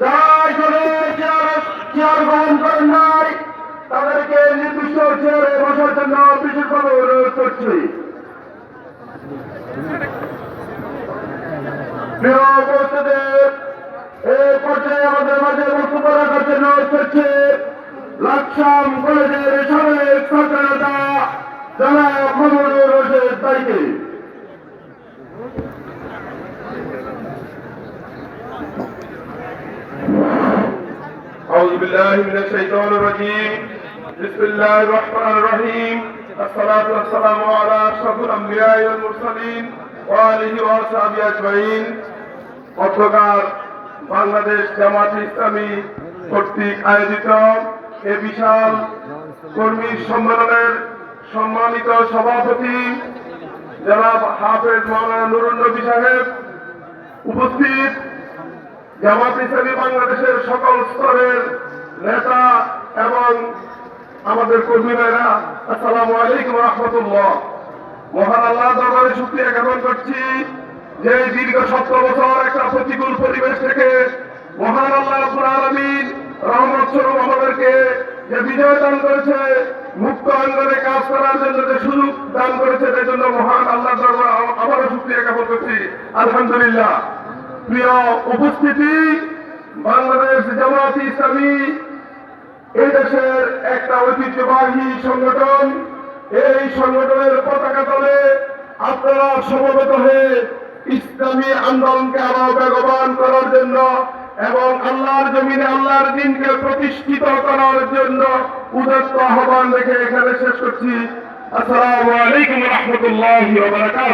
যারা এখানে চেয়ার গ্রহণ করেন নাই, তাদেরকে নির্দিষ্ট চেয়ারে বসার জন্য বিশেষভাবে অনুরোধ করছি। এই পর্যায়ে আমাদের মাঝে বক্তব্য রাখার জন্য করছি, লাকসাম কলেজের সাবেক ছাত্র নেতা যারা তাইকে بالله من الشيطان الرجيم بسم الله الرحمن الرحيم الصلاة والسلام على أشرف الأنبياء والمرسلين وآله وأصحابه أجمعين পত্রকার বাংলাদেশ জামাত ইসলামী কর্তৃক আয়োজিত এ বিশাল কর্মী সম্মেলনের সম্মানিত সভাপতি জনাব হাফেজ মাওলানা নুরুন নবী সাহেব উপস্থিত জামাত ইসলামী বাংলাদেশের সকল স্তরের নেতা এবং আমাদের কর্মী ভাইরা, আসসালামু আলাইকুম রহমতুল্লাহ। মহান আল্লাহ দরবারে শুক্রিয়া জ্ঞাপন করছি যে দীর্ঘ সত্তর বছর একটা প্রতিকূল পরিবেশ থেকে মহান আল্লাহ রাব্বুল আলামিন রহমত স্বরূপ আমাদেরকে যে বিজয় দান করেছে, মুক্ত অঙ্গনে কাজ করার জন্য যে সুযোগ দান করেছে, সেই জন্য মহান আল্লাহ দরবার আবারও শুক্রিয়া জ্ঞাপন করছি। আলহামদুলিল্লাহ। প্রিয় উপস্থিতি, বাংলাদেশ জামাত ইসলামী এই দেশের একটা ঐতিহ্যবাহী সংগঠন, এই সংগঠনের পতাকা তলে আপনারা সমবেত হয়ে ইসলামী আন্দোলনকে আরও বেগবান করার জন্য এবং আল্লাহর জমিনে আল্লাহর দিনকে প্রতিষ্ঠিত করার জন্য উদত্ত আহ্বান রেখে এখানে শেষ করছি। আসসালামু আলাইকুম রহমতুল্লাহ